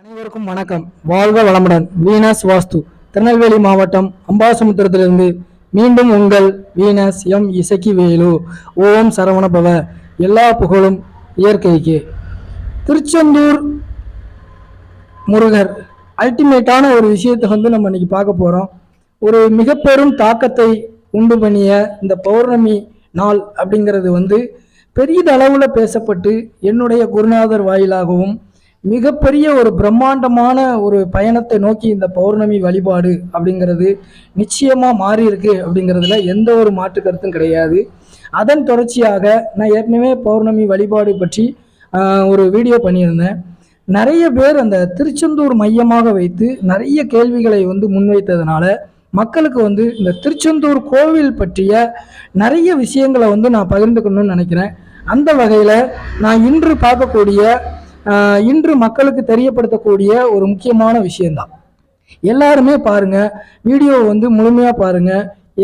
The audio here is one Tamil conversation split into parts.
அனைவருக்கும் வணக்கம். வாழ்க வளமுடன். வீனஸ் வாஸ்து திருநெல்வேலி மாவட்டம் அம்பாசமுத்திரத்திலிருந்து மீண்டும் உங்கள் வீனஸ் எம் இசக்கி வேலு ஓம் சரவணபவ. எல்லா புகழும் இயற்கைக்கு. திருச்செந்தூர் முருகர். அல்டிமேட்டான ஒரு விஷயத்தை வந்து நம்ம இன்னைக்கு பார்க்க போகிறோம் ஒரு மிக பெரும் தாக்கத்தை உண்டு பண்ணிய இந்த பௌர்ணமி நாள் அப்படிங்கிறது வந்து பெரியதளவில் பேசப்பட்டு என்னுடைய குருநாதர் வாயிலாகவும் மிகப்பெரிய ஒரு பிரம்மாண்டமான ஒரு பயணத்தை நோக்கி இந்த பௌர்ணமி வழிபாடு அப்படிங்கிறது நிச்சயமாக மாறி இருக்கு அப்படிங்கிறதுல எந்த ஒரு மாற்று கருத்தும் கிடையாது. அதன் தொடர்ச்சியாக நான் ஏற்கனவே பௌர்ணமி வழிபாடு பற்றி ஒரு வீடியோ பண்ணியிருந்தேன். நிறைய பேர் அந்த திருச்செந்தூர் மையமாக வைத்து நிறைய கேள்விகளை வந்து முன்வைத்ததுனால மக்களுக்கு வந்து இந்த திருச்செந்தூர் கோவில் பற்றிய நிறைய விஷயங்களை வந்து நான் பகிர்ந்துக்கணும்னு நினைக்கிறேன். அந்த வகையில் நான் இன்று பார்க்கக்கூடிய இன்று மக்களுக்கு தெரியப்படுத்தக்கூடிய ஒரு முக்கியமான விஷயம்தான். எல்லாருமே பாருங்க வீடியோ வந்து முழுமையாக பாருங்க.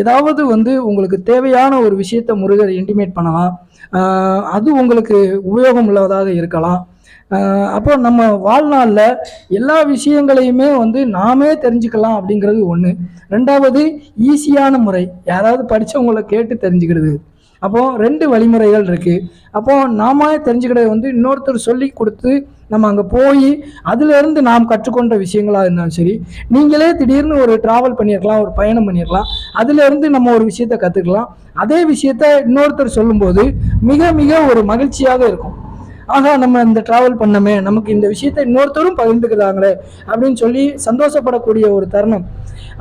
ஏதாவது வந்து உங்களுக்கு தேவையான ஒரு விஷயத்தை முருகர் இன்டிமேட் பண்ணலாம். அது உங்களுக்கு உபயோகம் உள்ளதாக இருக்கலாம். அப்போ நம்ம வாழ்நாளில் எல்லா விஷயங்களையுமே வந்து நாமே தெரிஞ்சுக்கலாம் அப்படிங்கிறது ஒன்று ரெண்டாவது ஈஸியான முறை. யாராவது படித்தவங்களை கேட்டு தெரிஞ்சுக்கிறது. அப்போது ரெண்டு வழிமுறைகள் இருக்குது அப்போது நாம தெரிஞ்சுக்கிறது வந்து இன்னொருத்தர் சொல்லி கொடுத்து நம்ம அங்கே போய் அதிலிருந்து நாம் கற்றுக்கொண்ட விஷயங்களாக இருந்தாலும் சரி நீங்களே திடீர்னு ஒரு ட்ராவல் பண்ணியிருக்கலாம் ஒரு பயணம் பண்ணியிருக்கலாம் அதிலிருந்து நம்ம ஒரு விஷயத்தை கற்றுக்கலாம் அதே விஷயத்த இன்னொருத்தர் சொல்லும்போது மிக மிக ஒரு மகிழ்ச்சியாக இருக்கும். ஆகா நம்ம இந்த ட்ராவல் பண்ணமே நமக்கு இந்த விஷயத்தை இன்னொருத்தரும் பகிர்ந்துக்கிறாங்களே அப்படின்னு சொல்லி சந்தோஷப்படக்கூடிய ஒரு தருணம்.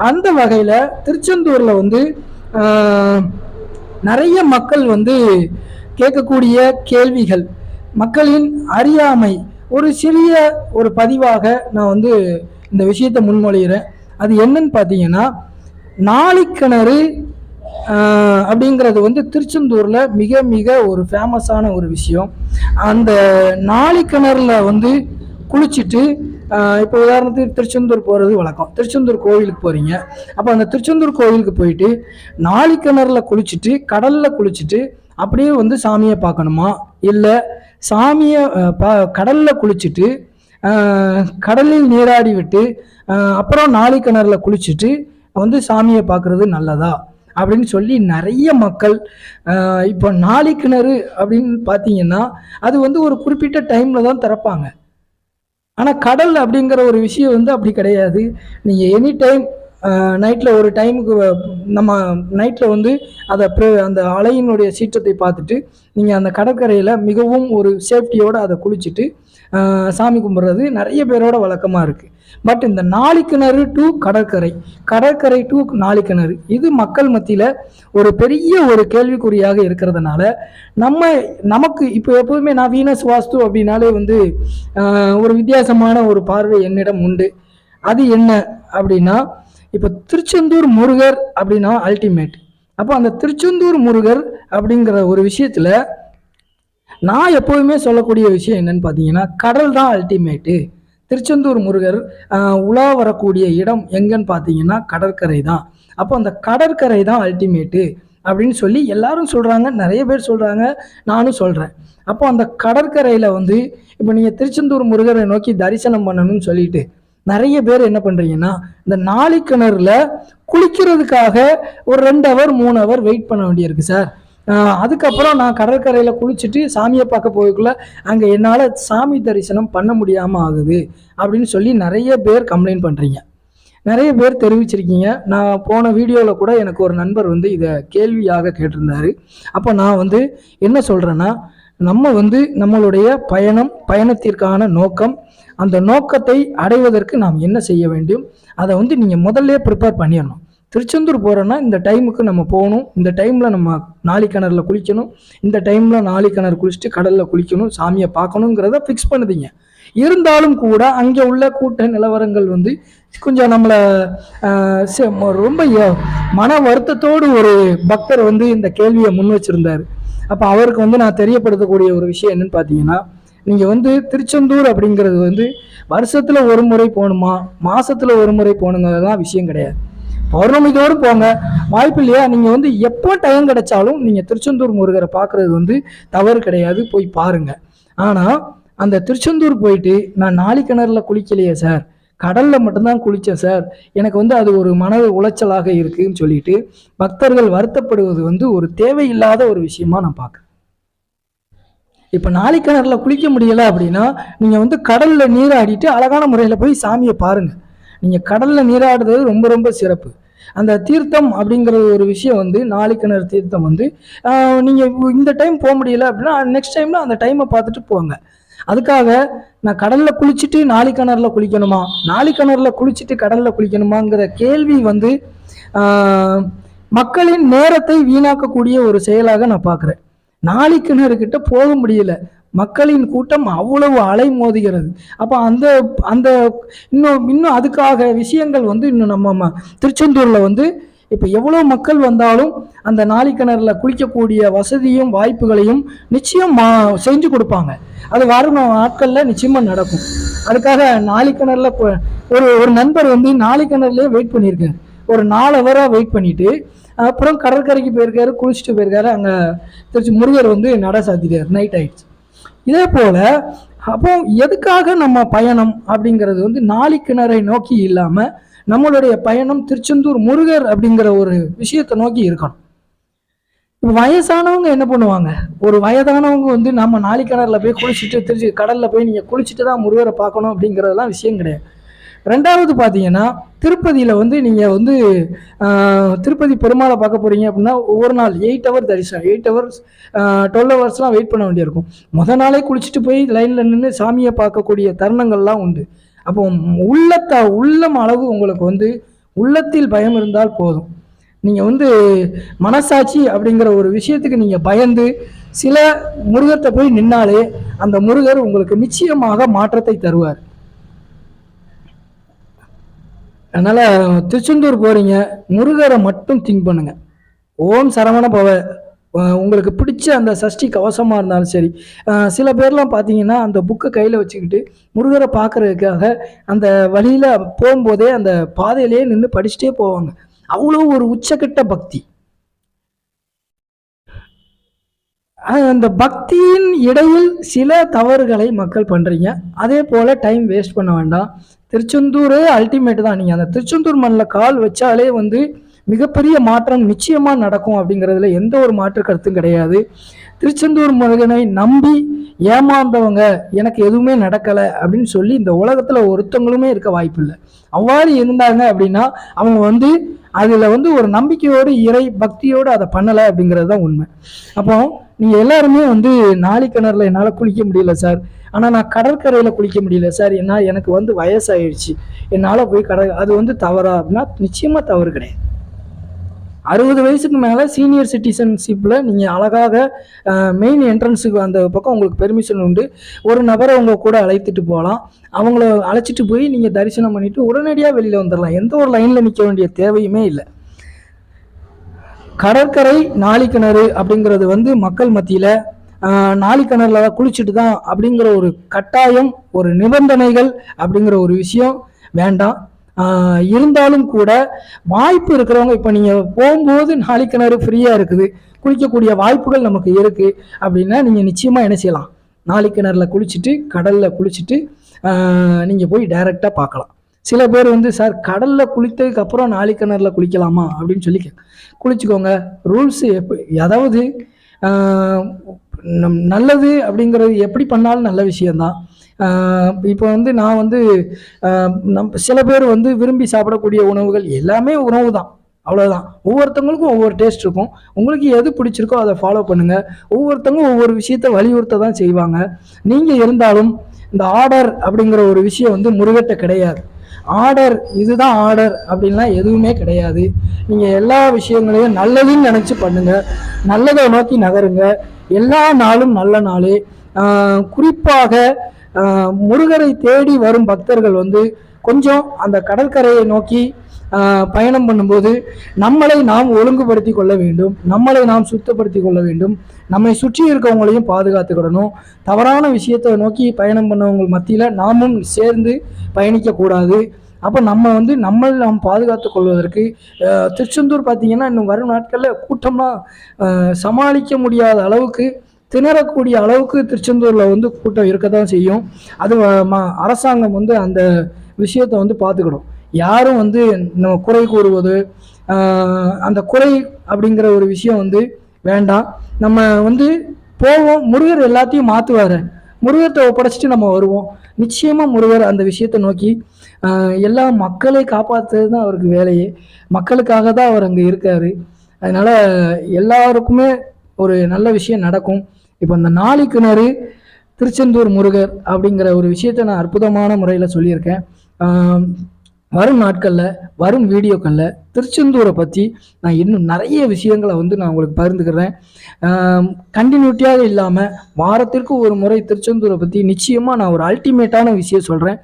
அந்த வகையில் திருச்செந்தூரில் வந்து நிறைய மக்கள் வந்து கேட்கக்கூடிய கேள்விகள். மக்களின் அறியாமை. ஒரு சிறிய ஒரு பதிவாக நான் வந்து இந்த விஷயத்தை முன்மொழிகிறேன். அது என்னன்னு பார்த்தீங்கன்னா நாளிக்கிணறு அப்படிங்கிறது வந்து திருச்செந்தூரில் மிக மிக ஒரு ஃபேமஸான ஒரு விஷயம். அந்த நாளிக்கிணறுல வந்து குளிச்சுட்டு இப்போ உதாரணத்துக்கு திருச்செந்தூர் போகிறது வழக்கம். திருச்செந்தூர் கோவிலுக்கு போகிறீங்க அப்போ அந்த திருச்செந்தூர் கோவிலுக்கு போயிட்டு நாளிக்கிணறில் குளிச்சுட்டு கடலில் குளிச்சுட்டு அப்படியே வந்து சாமியை பார்க்கணுமா? இல்லை சாமியை பா கடலில் குளிச்சுட்டு கடலில் நீராடி விட்டு அப்புறம் அப்புறம் கிணறுல குளிச்சுட்டு வந்து சாமியை பார்க்குறது நல்லதா? அப்படின்னு சொல்லி நிறைய மக்கள் இப்போ இப்போ நாளிக்கிணறு அப்படின்னு பார்த்தீங்கன்னா அது வந்து ஒரு குறிப்பிட்ட டைமில் தான் திறப்பாங்க. ஆனால் கடல் அப்படிங்கிற ஒரு விஷயம் வந்து அப்படி கிடையாது. நீங்கள் எனி டைம் நைட்டில் ஒரு டைமுக்கு நம்ம நைட்டில் வந்து அதை அந்த அலையினுடைய சீற்றத்தை பார்த்துட்டு நீங்கள் அந்த கடற்கரையில் மிகவும் ஒரு சேஃப்டியோடு அதை குளிச்சுட்டு சாமி கும்பிட்றது நிறைய பேரோட வழக்கமாக இருக்குது பட் இந்த நாளிக்கிணறு டு கடற்கரை கடற்கரை டு நாளிக்கிணறு இது மக்கள் மத்தியில் ஒரு பெரிய ஒரு கேள்விக்குறியாக இருக்கிறதுனால நம்ம நமக்கு இப்போ எப்போதுமே நான் வீனஸ் வாஸ்து அப்படின்னாலே வந்து ஒரு வித்தியாசமான ஒரு பார்வை என்னிடம் உண்டு. அது என்ன அப்படின்னா இப்போ திருச்செந்தூர் முருகர் அப்படின்னா அல்டிமேட் அப்போ அந்த திருச்செந்தூர் முருகர் அப்படிங்கிற ஒரு விஷயத்தில் நான் எப்போதுமே சொல்லக்கூடிய விஷயம் என்னன்னு பார்த்தீங்கன்னா கடல் தான் அல்டிமேட்டு திருச்செந்தூர் முருகர் உலா வரக்கூடிய இடம் எங்கன்னு பார்த்தீங்கன்னா கடற்கரை தான். அப்போ அந்த கடற்கரை தான் அல்டிமேட்டு அப்படின்னு சொல்லி எல்லாரும் சொல்கிறாங்க நிறைய பேர் சொல்கிறாங்க நானும் சொல்கிறேன் அப்போ அந்த கடற்கரையில் வந்து இப்போ நீங்கள் திருச்செந்தூர் முருகரை நோக்கி தரிசனம் பண்ணணும்னு சொல்லிட்டு நிறைய பேர் என்ன பண்ணுறீங்கன்னா இந்த நாளிக்கிணறுல குளிக்கிறதுக்காக ஒரு ரெண்டு ஹவர் மூணு ஹவர் வெயிட் பண்ண வேண்டியிருக்கு சார் அதுக்கப்புறம் நான் கடற்கரையில் குளிச்சுட்டு சாமியை பார்க்க போய்க்குள்ள அங்கே என்னால் சாமி தரிசனம் பண்ண முடியாமல் ஆகுது அப்படின்னு சொல்லி நிறைய பேர் கம்ப்ளைண்ட் பண்ணுறீங்க நிறைய பேர் தெரிவிச்சிருக்கீங்க. நான் போன வீடியோவில் கூட எனக்கு ஒரு நண்பர் வந்து இதை கேள்வியாக கேட்டிருந்தாரு. அப்போ நான் வந்து என்ன சொல்கிறேன்னா நம்ம வந்து நம்மளுடைய பயணம் பயணத்திற்கான நோக்கம் அந்த நோக்கத்தை அடைவதற்கு நாம் என்ன செய்ய வேண்டும்? அதை வந்து நீங்கள் முதல்ல ப்ரிப்பேர் பண்ணிடணும். திருச்செந்தூர் போகிறோன்னா இந்த டைமுக்கு நம்ம போகணும். இந்த டைமில் நம்ம நாளிக்கிணறில் குளிக்கணும். இந்த டைமில் நாளிக்கிணறு குளிச்சுட்டு கடலில் குளிக்கணும் சாமியை பார்க்கணுங்கிறத ஃபிக்ஸ் பண்ணுதீங்க. இருந்தாலும் கூட அங்கே உள்ள கூட்ட நிலவரங்கள் வந்து கொஞ்சம் நம்மளை சே- ம- ரொம்ப மன வருத்தத்தோடு ஒரு பக்தர் வந்து இந்த கேள்வியை முன் வச்சிருந்தாரு. அப்போ அவருக்கு வந்து நான் தெரியப்படுத்தக்கூடிய ஒரு விஷயம் என்னன்னு பார்த்தீங்கன்னா நீங்கள் வந்து திருச்செந்தூர் அப்படிங்கிறது வந்து வருஷத்தில் ஒரு முறை போகணுமா? மாதத்தில் ஒரு முறை போகணுங்கிறதுலாம் விஷயம் கிடையாது. பௌர்ணமி தோறும் போங்க. வாய்ப்பு இல்லையா? நீங்கள் வந்து எப்போ டைம் கிடைச்சாலும் நீங்கள் திருச்செந்தூர் முருகரை பார்க்குறது வந்து தவறு கிடையாது. போய் பாருங்கள் ஆனால் அந்த திருச்செந்தூர் போயிட்டு நான் நாளி கிணறுல குளிக்கலையே சார். கடல்ல மட்டும்தான் குளித்தேன் சார் எனக்கு வந்து அது ஒரு மன உளைச்சலாக இருக்குன்னு சொல்லிட்டு பக்தர்கள் வருத்தப்படுவது வந்து ஒரு தேவையில்லாத ஒரு விஷயமா நான் பார்க்குறேன். இப்போ நாளி கிணறுல குளிக்க முடியலை அப்படின்னா நீங்கள் வந்து கடல்ல நீராடிட்டு அழகான முறையில் போய் சாமியை பாருங்கள் நீங்கள் கடல்ல நீராடுறது ரொம்ப ரொம்ப சிறப்பு. அந்த தீர்த்தம் அப்படிங்கிற ஒரு விஷயம் வந்து நாளி கிணறு தீர்த்தம் வந்து நீங்கள் இந்த டைம் போக முடியல அப்படின்னா நெக்ஸ்ட் டைம்ல அந்த டைமை பார்த்துட்டு போங்க. அதுக்காக நான் கடல்ல குளிச்சுட்டு நாளி கிணறுல குளிக்கணுமா? நாளி கிணறுல குளிச்சுட்டு கடல்ல குளிக்கணுமாங்கிற கேள்வி வந்து மக்களின் நேரத்தை வீணாக்கக்கூடிய ஒரு செயலாக நான் பார்க்குறேன். நாளி கிணறு கிட்ட போக முடியல. மக்களின் கூட்டம் அவ்வளவு அலை மோதுகிறது அப்போ அந்த அந்த இன்னும் இன்னும் அதுக்காக விஷயங்கள் வந்து இன்னும் நம்ம திருச்செந்தூரில் வந்து இப்போ எவ்வளோ மக்கள் வந்தாலும் அந்த நாளிக்கிணறுல குளிக்கக்கூடிய வசதியும் வாய்ப்புகளையும் நிச்சயம் மா- செஞ்சு கொடுப்பாங்க. அது வரும் நாட்களில் நிச்சயமாக நடக்கும். அதுக்காக நாளிக்கிணறுல ஒரு ஒரு நண்பர் வந்து நாளி வெயிட் பண்ணியிருக்காரு. ஒரு நாலு ஹவராக வெயிட் பண்ணிட்டு அப்புறம் கடற்கரைக்கு போயிருக்காரு குளிச்சுட்டு போயிருக்காரு. அங்கே திருச்சி முருகர் வந்து நட சாத்திட்டார் நைட் ஆயிடுச்சு. இதே போல் அப்போ எதுக்காக நம்ம பயணம் அப்படிங்கிறது வந்து நாளிக்கிணறை கிணறை நோக்கி இல்லாமல் நம்மளுடைய பயணம் திருச்செந்தூர் முருகர் அப்படிங்கிற ஒரு விஷயத்தை நோக்கி இருக்கணும். இப்போ வயசானவங்க என்ன பண்ணுவாங்க? ஒரு வயதானவங்க வந்து நம்ம நாளி போய் குளிச்சுட்டு திருச்சி கடலில் போய் நீங்கள் குளிச்சுட்டு தான் முருகரை பார்க்கணும் அப்படிங்கிறதெல்லாம் விஷயம் கிடையாது. ரெண்டாவது பார்த்தீங்கன்னா திருப்பதியில் வந்து நீங்கள் வந்து திருப்பதி பெருமாளை பார்க்க போகிறீங்க அப்படின்னா ஒவ்வொரு நாள் எயிட் ஹவர் தரிசனம் எயிட் ஹவர்ஸ் டுவெல் ஹவர்ஸ்லாம் வெயிட் பண்ண வேண்டியிருக்கும். முத நாளே குளிச்சுட்டு போய் லைனில் நின்று சாமியை பார்க்கக்கூடிய தருணங்கள்லாம் உண்டு. அப்போ உள்ளத்தா உள்ளம் அளவு உங்களுக்கு வந்து உள்ளத்தில் பயம் இருந்தால் போதும். நீங்கள் வந்து மனசாட்சி அப்படிங்கிற ஒரு விஷயத்துக்கு நீங்கள் பயந்து சில முருகத்தை போய் நின்னாலே அந்த முருகர் உங்களுக்கு நிச்சயமாக மாற்றத்தை தருவார். அதனால் திருச்செந்தூர் போகிறீங்க முருகரை மட்டும் திங்க் பண்ணுங்கள் ஓம் சரவண பவ உங்களுக்கு பிடிச்ச அந்த சஷ்டி கவசமாக இருந்தாலும் சரி சில பேர்லாம் பார்த்தீங்கன்னா அந்த புக்கை கையில் வச்சுக்கிட்டு முருகரை பார்க்கறதுக்காக அந்த வழியில் போகும்போதே அந்த பாதையிலேயே நின்று படிச்சுட்டே போவாங்க. அவ்வளோ ஒரு உச்சக்கட்ட பக்தி. அந்த பக்தியின் இடையில் சில தவறுகளை மக்கள் பண்ணுறீங்க அதே போல் டைம் வேஸ்ட் பண்ண வேண்டாம். திருச்செந்தூர் அல்டிமேட் தான். நீங்கள் அந்த திருச்செந்தூர் மண்ணில் கால் வச்சாலே வந்து மிகப்பெரிய மாற்றம் நிச்சயமாக நடக்கும் அப்படிங்கிறதுல எந்த ஒரு மாற்று கருத்தும் கிடையாது. திருச்செந்தூர் முருகனை நம்பி ஏமாந்தவங்க எனக்கு எதுவுமே நடக்கலை அப்படின்னு சொல்லி இந்த உலகத்தில் ஒருத்தவங்களுமே இருக்க வாய்ப்பில்லை. அவ்வாறு இருந்தாங்க அப்படின்னா அவங்க வந்து அதில் வந்து ஒரு நம்பிக்கையோடு இறை பக்தியோடு அதை பண்ணலை அப்படிங்கிறது தான் உண்மை. அப்போ நீங்கள் எல்லாருமே வந்து நாளி கிணறுல என்னால் குளிக்க முடியல சார். ஆனால் நான் கடற்கரையில் குளிக்க முடியல சார். என்ன எனக்கு வந்து வயசாயிடுச்சு. என்னால் போய் கடல் அது வந்து தவறா அப்படின்னா நிச்சயமாக தவறு கிடையாது. அறுபது வயசுக்கு மேலே சீனியர் சிட்டிசன்ஷிப்பில் நீங்கள் அழகாக மெயின் என்ட்ரன்ஸுக்கு அந்த பக்கம் உங்களுக்கு பெர்மிஷன் உண்டு. ஒரு நபரை உங்கள் கூட அழைத்துட்டு போகலாம். அவங்கள அழைச்சிட்டு போய் நீங்கள் தரிசனம் பண்ணிவிட்டு உடனடியாக வெளியில் வந்துடலாம் எந்த ஒரு லைனில் நிற்க வேண்டிய தேவையுமே இல்லை. கடற்கரை நாளிக்கிணறு அப்படிங்கிறது வந்து மக்கள் மத்தியில் நாளிக்கிணறுல குளிச்சுட்டு தான் அப்படிங்கிற ஒரு கட்டாயம் ஒரு நிபந்தனைகள் அப்படிங்கிற ஒரு விஷயம் வேண்டாம். இருந்தாலும் கூட வாய்ப்பு இருக்கிறவங்க இப்போ நீங்கள் போகும்போது நாளைக்கு கிணறு ஃப்ரீயாக இருக்குது. குளிக்கக்கூடிய வாய்ப்புகள் நமக்கு இருக்குது அப்படின்னா நீங்கள் நிச்சயமாக என்ன செய்யலாம்? நாளிக்கிணறுல குளிச்சுட்டு கடலில் குளிச்சுட்டு நீங்கள் போய் டைரெக்டாக பார்க்கலாம். சில பேர் வந்து சார் கடலில் குளித்ததுக்கு அப்புறம் நாளிக்கிணறுல குளிக்கலாமா? அப்படின்னு சொல்லி குளிச்சுக்கோங்க. ரூல்ஸு எப்படி அதாவது நம் நல்லது அப்படிங்கிறது எப்படி பண்ணாலும் நல்ல விஷயந்தான் இப்போ வந்து நான் வந்து நம் சில பேர் வந்து விரும்பி சாப்பிடக்கூடிய உணவுகள் எல்லாமே உணவு தான் அவ்வளோதான் ஒவ்வொருத்தவங்களுக்கும் ஒவ்வொரு டேஸ்ட் இருக்கும். உங்களுக்கு எது பிடிச்சிருக்கோ அதை ஃபாலோ பண்ணுங்கள் ஒவ்வொருத்தவங்க ஒவ்வொரு விஷயத்த வலியுறுத்த தான் செய்வாங்க. நீங்கள் இருந்தாலும் இந்த ஆர்டர் அப்படிங்கிற ஒரு விஷயம் வந்து முருகட்ட கிடையாது. ஆர்டர் இதுதான் ஆர்டர் அப்படின்லாம் எதுவுமே கிடையாது. நீங்கள் எல்லா விஷயங்களையும் நல்லதுன்னு நினச்சி பண்ணுங்கள் நல்லதை நோக்கி நகருங்க. எல்லா நாளும் நல்ல நாளே. குறிப்பாக முருகரை தேடி வரும் பக்தர்கள் வந்து கொஞ்சம் அந்த கடற்கரையை நோக்கி பயணம் பண்ணும்போது நம்மளை நாம் ஒழுங்குபடுத்தி கொள்ள வேண்டும். நம்மளை நாம் சுத்தப்படுத்தி கொள்ள வேண்டும். நம்மை சுற்றி இருக்கவங்களையும் பாதுகாத்துக்கிடணும் தவறான விஷயத்தை நோக்கி பயணம் பண்ணவங்க மத்தியில் நாமும் சேர்ந்து பயணிக்கக்கூடாது அப்போ நம்ம வந்து நம்ம நாம் பாதுகாத்து கொள்வதற்கு திருச்செந்தூர் பார்த்திங்கன்னா இன்னும் வரும் நாட்களில் கூட்டமாக சமாளிக்க முடியாத அளவுக்கு திணறக்கூடிய அளவுக்கு திருச்செந்தூரில் வந்து கூட்டம் இருக்க தான் செய்யும். அது அரசாங்கம் வந்து அந்த விஷயத்தை வந்து பார்த்துக்கிடும் யாரும் வந்து நம்ம குறை கூறுவது அந்த குறை அப்படிங்கிற ஒரு விஷயம் வந்து வேண்டாம். நம்ம வந்து போவோம் முருகர் எல்லாத்தையும் மாற்றுவார் முருகத்தை ஒப்படைச்சிட்டு நம்ம வருவோம். நிச்சயமாக முருகர் அந்த விஷயத்தை நோக்கி எல்லா மக்களை காப்பாற்றுறது தான் அவருக்கு வேலையே. மக்களுக்காக தான் அவர் அங்கே இருக்கார். அதனால் எல்லாருக்குமே ஒரு நல்ல விஷயம் நடக்கும். இப்போ இந்த நாளி கிணறு திருச்செந்தூர் முருகர் அப்படிங்கிற ஒரு விஷயத்தை நான் அற்புதமான முறையில் சொல்லியிருக்கேன். வரும் நாட்களில் வரும் வீடியோக்களில் திருச்செந்தூரை பற்றி நான் இன்னும் நிறைய விஷயங்களை வந்து நான் உங்களுக்கு பகிர்ந்துக்கிறேன். கண்டினியூட்டியாக இல்லாமல் வாரத்திற்கு ஒரு முறை திருச்செந்தூரை பற்றி நிச்சயமாக நான் ஒரு அல்டிமேட்டான விஷயம் சொல்கிறேன்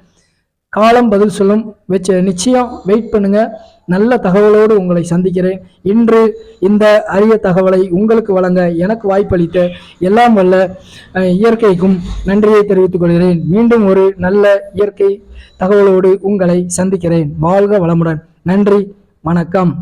காலம் பதில் சொல்லும் வச்ச நிச்சயம் வெயிட் பண்ணுங்கள் நல்ல தகவலோடு உங்களை சந்திக்கிறேன். இன்று இந்த அரிய தகவலை உங்களுக்கு வழங்க எனக்கு வாய்ப்பளித்த எல்லாம் வல்ல இயற்கைக்கும் நன்றியை தெரிவித்துக் கொள்கிறேன். மீண்டும் ஒரு நல்ல இயற்கை தகவலோடு உங்களை சந்திக்கிறேன். வாழ்க வளமுடன். நன்றி. வணக்கம்.